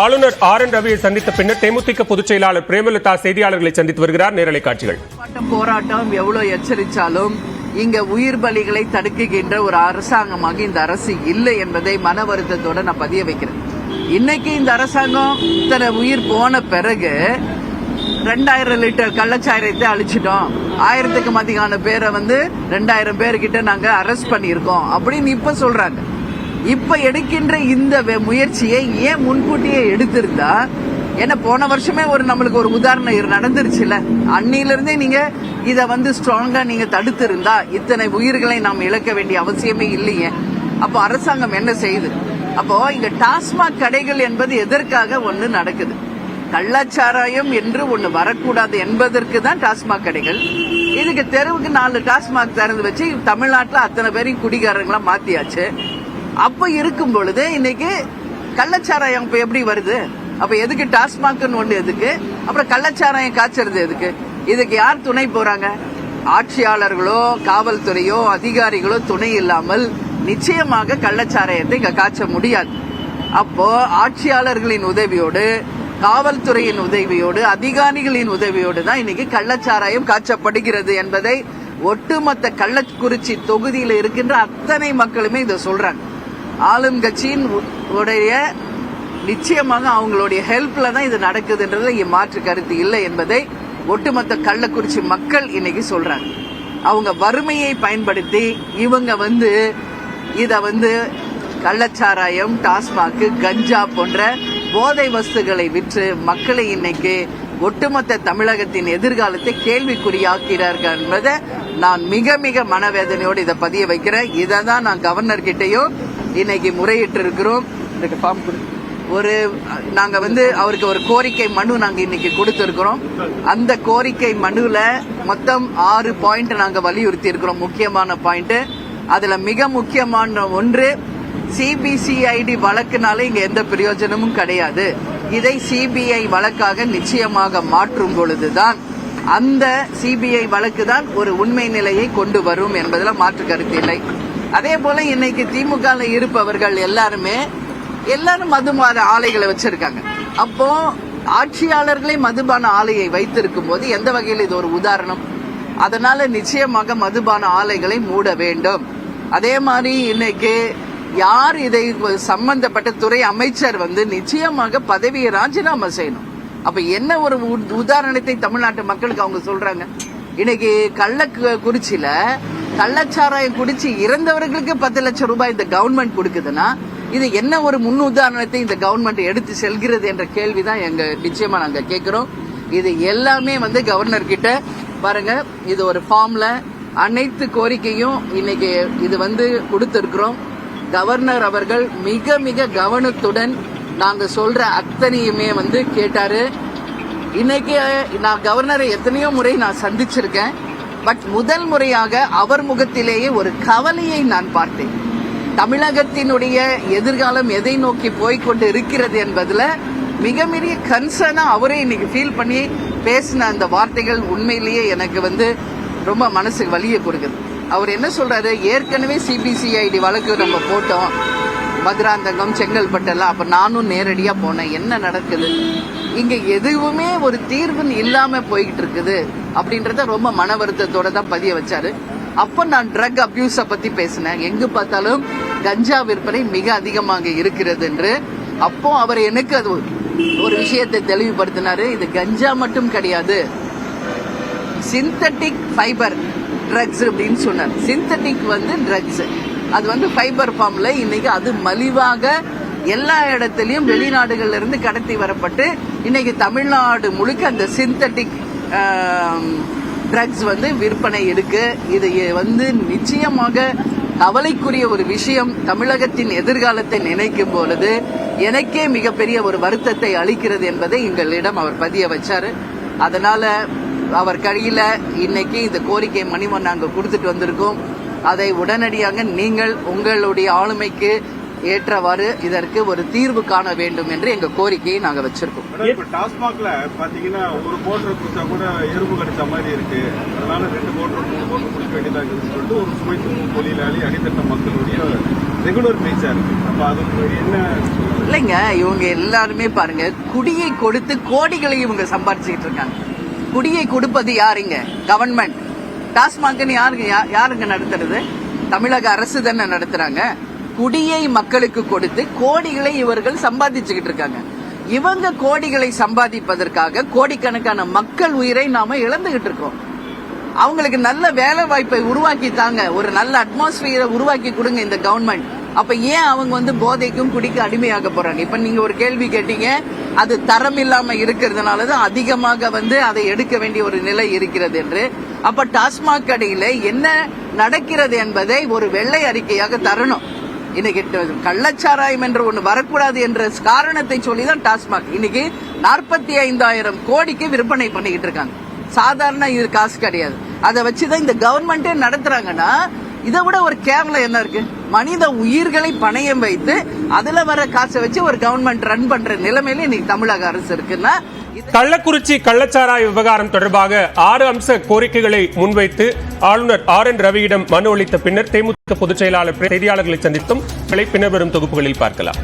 ஆளுநர் R N ரவியை சந்தித்த பின்னர் தேமுதிக பொதுச் செயலாளர் பிரேமலதா செய்தியாளர்களை சந்தித்து வருகிறார். நேரலை காட்சிகள். போராட்டம் எவ்வளவு எச்சரித்தாலும் இங்க உயிர் பலிகளை தடுக்குகின்ற ஒரு அரசாங்கமாக இந்த அரசு இல்லை என்பதை மன வருத்தத்தோட நான் பதிய வைக்கிறேன். இன்னைக்கு இந்த அரசாங்கம் இத்தனை உயிர் போன பிறகு ரெண்டாயிரம் லிட்டர் கள்ளச்சாராயத்தை அழிச்சிட்டோம். ஆயிரத்துக்கும் அதிகமான பேரை வந்து ரெண்டாயிரம் பேர்கிட்ட நாங்க அரெஸ்ட் பண்ணியிருக்கோம் அப்படின்னு இப்ப சொல்றாங்க. இப்ப எடுக்கின்ற இந்த முயற்சியை ஏன் முன்கூட்டியே எடுத்திருந்தா ஏன்னா போன வருஷமே ஒரு நம்மளுக்கு ஒரு உதாரணம் நடந்துருச்சுல அன்னில இருந்தே நீங்க இத வந்து ஸ்ட்ராங்கா நீங்க தடுத்திருந்தா இத்தனை உயிர்களை நாம் இழக்க வேண்டிய அவசியமே இல்லையே. அப்போ அரசாங்கம் என்ன செய்யுது? அப்போ இங்க டாஸ்மாக் கடைகள் என்பது எதற்காக ஒண்ணு நடக்குது? கள்ளச்சாராயம் என்று ஒண்ணு வரக்கூடாது என்பதற்கு தான் டாஸ்மாக் கடைகள். இதுக்கு தெருவுக்கு நாலு டாஸ்மாக் திறந்து வச்சு தமிழ்நாட்டுல அத்தனை பேரையும் குடிகாரங்களா மாத்தியாச்சு. அப்ப இருக்கும் பொழுது இன்னைக்கு கள்ளச்சாராயம் இப்ப எப்படி வருது? அப்ப எதுக்கு டாஸ்மாக்னு ஒண்ணு எதுக்கு? அப்புறம் கள்ளச்சாராயம் காய்ச்சறது எதுக்கு? இதுக்கு யார் துணை போறாங்க? ஆட்சியாளர்களோ காவல்துறையோ அதிகாரிகளோ துணை இல்லாமல் நிச்சயமாக கள்ளச்சாராயத்தை இங்க காய்ச்ச முடியாது. அப்போ ஆட்சியாளர்களின் உதவியோடு காவல்துறையின் உதவியோடு அதிகாரிகளின் உதவியோடு தான் இன்னைக்கு கள்ளச்சாராயம் காய்ச்சப்படுகிறது என்பதை ஒட்டுமொத்த கள்ளக்குறிச்சி தொகுதியில் இருக்கின்ற அத்தனை மக்களுமே இதை சொல்றாங்க. ஆளும் கட்சியின் உ- உடைய நிச்சயமாக அவங்களுடைய ஹெல்ப்ல தான் இது நடக்குதுன்றதுல இங்க மாற்று கருத்து இல்லை என்பதை ஒட்டுமொத்த கள்ளக்குறிச்சி மக்கள் இன்னைக்கு சொல்றாங்க. அவங்க வறுமையை பயன்படுத்தி இவங்க வந்து இத வந்து கள்ளச்சாராயம் டாஸ்மாக் கஞ்சா போன்ற போதை வஸ்துகளை விற்று மக்களை இன்னைக்கு ஒட்டுமொத்த தமிழகத்தின் எதிர்காலத்தை கேள்விக்குறியாக்கிறார்கள் என்பதை நான் மிக மிக மனவேதனையோடு இதை பதிய வைக்கிறேன். இதை தான் நான் கவர்னர் கிட்டயும் இன்னைக்கு முறையிட்டு இருக்கிறோம் இதுக்கு ஃபார்ம் ஒரு நாங்க வந்து அவருக்கு ஒரு கோரிக்கை மனு நாங்க இன்னைக்கு கொடுத்திருக்கிறோம். அந்த கோரிக்கை மனுல மொத்தம் ஆறு பாயிண்ட் நாங்க வலியுறுத்தி இருக்கிறோம் முக்கியமான பாயிண்ட் அதுல மிக முக்கியமான ஒன்று சிபிசிஐடி வழக்குனால இங்க எந்த பிரயோஜனமும் கிடையாது. இதை சிபிஐ வழக்காக நிச்சயமாக மாற்றும் பொழுதுதான் அந்த சிபிஐ வழக்கு தான் ஒரு உண்மை நிலையை கொண்டு வரும் என்பதில் மாற்று கருத்து இல்லை. அதே போல இன்னைக்கு திமுக இருப்பவர்கள் எல்லாருமே எல்லாரும் மதுபான ஆலைகளை வச்சிருக்காங்க. அப்போ ஆட்சியாளர்களே மதுபான ஆலையை வைத்திருக்கும் போது எந்த வகையில் இது ஒரு உதாரணம்? அதனால நிச்சயமாக மதுபான ஆலைகளை மூட வேண்டும். அதே மாதிரி இன்னைக்கு யார் இதை சம்பந்தப்பட்ட துறை அமைச்சர் வந்து நிச்சயமாக பதவியை ராஜினாமா செய்யணும். அப்ப என்ன ஒரு உதாரணத்தை தமிழ்நாட்டு மக்களுக்கு அவங்க சொல்றாங்க? இன்னைக்கு கள்ளக்குறிச்சியில கள்ளச்சாராயம் குடிச்சு இறந்தவர்களுக்கு பத்து லட்சம் ரூபாய் இந்த கவர்மெண்ட் கொடுக்குதுன்னா இது என்ன ஒரு முன் உதாரணத்தை இந்த கவர்மெண்ட் எடுத்து செல்கிறது என்ற கேள்விதான் எங்க நிச்சயமா நாங்க கேட்கிறோம். இது எல்லாமே வந்து கவர்னர் கிட்ட பாருங்க இது ஒரு ஃபார்ம்ல அனைத்து கோரிக்கையும் இன்னைக்கு இது வந்து கொடுத்திருக்கிறோம். கவர்னர் அவர்கள் மிக மிக கவனத்துடன் நாங்க சொல்ற அத்தனையுமே வந்து கேட்டாரு. இன்னைக்கு நான் கவர்னரை எத்தனையோ முறை நான் சந்திச்சிருக்கேன். பட் முதல் முறையாக அவர் முகத்திலேயே ஒரு கவலையை நான் பார்த்தேன். தமிழகத்தினுடைய எதிர்காலம் எதை நோக்கி போய்க்கொண்டு இருக்கிறது என்பதுல மிக மிக கன்சர்னா அவரே இன்னைக்கு ஃபீல் பண்ணி பேசின அந்த வார்த்தைகள் உண்மையிலேயே எனக்கு வந்து ரொம்ப மனசுக்கு வலியை கொடுக்குது. அவர் என்ன சொல்றாரு? ஏற்கனவே சிபிசிஐடி வழக்கு நம்ம போட்டோம். மதுராந்தகம் செங்கல்பட்டெல்லாம் அப்ப நானும் நேரடியா போனேன். என்ன நடக்குது? இங்க எதுவுமே ஒரு தீர்வுன்னு இல்லாம போய்கிட்டு இருக்குது அப்படின்றத ரொம்ப மன வருத்தத்தோட தான் பதிய வச்சாரு. அப்ப நான் ட்ரக் அபியூஸ பத்தி பேசினேன். எங்கே பார்த்தாலும் கஞ்சா விற்பனை மிக அதிகமாக இருக்கிறது என்று. அப்போ அவர் எனக்கு அது ஒரு- ஒரு விஷயத்தை தெளிவுபடுத்தினாரு. இது கஞ்சா மட்டும் கிடையாது. சிந்தட்டிக் ஃபைபர் ட்ரக்ஸ் அப்படின்னு சொன்னார். சிந்தட்டிக் வந்து ட்ரக்ஸ் அது வந்து ஃபைபர் ஃபார்ம்ல இன்னைக்கு அது மலிவாக எல்லா இடத்துலையும் வெளிநாடுகள்ல இருந்து கடத்தி வரப்பட்டு இன்னைக்கு தமிழ்நாடு முழுக்க அந்த சிந்தட்டிக் ட்ரக்ஸ் வந்து விற்பனை இருக்கு இது வந்து நிச்சயமாக கவலைக்குரிய ஒரு விஷயம். தமிழகத்தின் எதிர்காலத்தை நினைக்கும் பொழுது எனக்கே மிகப்பெரிய ஒரு வருத்தத்தை அளிக்கிறது என்பதை எங்களிடம் அவர் பதிய வச்சாரு. அதனால அவர் கையில இன்னைக்கு இந்த கோரிக்கை மணிமன் நாங்கள் கொடுத்துட்டு வந்திருக்கோம். அதை உடனடியாக நீங்கள் உங்களுடைய ஆளுமைக்கு ஏற்றவாறு இதற்கு ஒரு தீர்வு காண வேண்டும் என்று எங்க கோரிக்கையை நாங்க வச்சிருக்கோம். டாஸ்மாக்ல பாத்தீங்கன்னா ஒரு கோட்டரை குடிச்சா கூட எறும்பு கடிச்ச மாதிரி இருக்கு. அதனால ரெண்டு கோட்டர் மூணு கோட்டர் குடிக்க வேண்டியதா இருக்குன்னு சொல்லிட்டு ஒரு சுமை தூக்கும் தொழிலாளி அடித்தட்ட மக்களுடைய ரெகுலர் பேச்சா இருக்கு. அப்ப அது என்ன இல்லைங்க இவங்க எல்லாருமே பாருங்க குடியை கொடுத்து கோடிகளை இவங்க சம்பாரிச்சுக்கிட்டு இருக்காங்க. குடியை கொடுப்பது யாருங்க? கவர்மெண்ட் டாஸ்மாக்னு யாருங்க யா- யாருங்க நடத்துறது? தமிழக அரசு தானே நடத்துறாங்க. குடியை மக்களுக்கு கொடுத்து கோடிகளை இவர்கள் சம்பாதிச்சுக்கிட்டு இருக்காங்க. இவங்க கோடிகளை சம்பாதிப்பதற்காக கோடிக்கணக்கான மக்கள் உயிரை நாம இழந்துகிட்டு இருக்கோம். அவங்களுக்கு நல்ல வேலை வாய்ப்பை உருவாக்கி தாங்க ஒரு நல்ல அட்மாஸ்பியரை உருவாக்கி கொடுங்க இந்த கவர்மெண்ட் அப்ப ஏன் அவங்க வந்து போதைக்கும் குடிக்க அடிமையாக போறாங்க? இப்ப நீங்க ஒரு கேள்வி கேட்டீங்க அது தரம் இல்லாம இருக்கிறதுனால தான் அதிகமாக வந்து அதை எடுக்க வேண்டிய ஒரு நிலை இருக்கிறது என்று. அப்ப டாஸ்மாக் கடையில என்ன நடக்கிறது என்பதை ஒரு வெள்ளை அறிக்கையாக தரணும். இன்னைக்கு கள்ளச்சாராயம் என்று ஒண்ணு வரக்கூடாது என்ற காரணத்தை சொல்லி தான் டாஸ்மாக். இன்னைக்கு நாற்பத்தி ஐந்தாயிரம் கோடிக்கு விற்பனை பண்ணிக்கிட்டு இருக்காங்க. சாதாரண இது காசு கிடையாது. அதை வச்சுதான் இந்த கவர்மெண்டே நடத்துறாங்கன்னா இதை விட ஒரு கேவலம் என்ன இருக்கு? மனித உயிர்களை பணயம் வைத்து அதுல வர காசை வச்சு ஒரு கவர்மெண்ட் ரன் பண்ற நிலைமையில இன்னைக்கு தமிழக அரசு இருக்குன்னா கள்ளக்குறிச்சி கள்ளச்சாராய விவகாரம் தொடர்பாக ஆறு அம்ச கோரிக்கைகளை முன்வைத்து ஆளுநர் ஆர் என் ரவியிடம் மனு அளித்த பின்னர் தேமுதிக பொதுச் செயலாளர் செய்தியாளர்களை சந்தித்தும் பின்னர் வரும் தொகுப்புகளில் பார்க்கலாம்.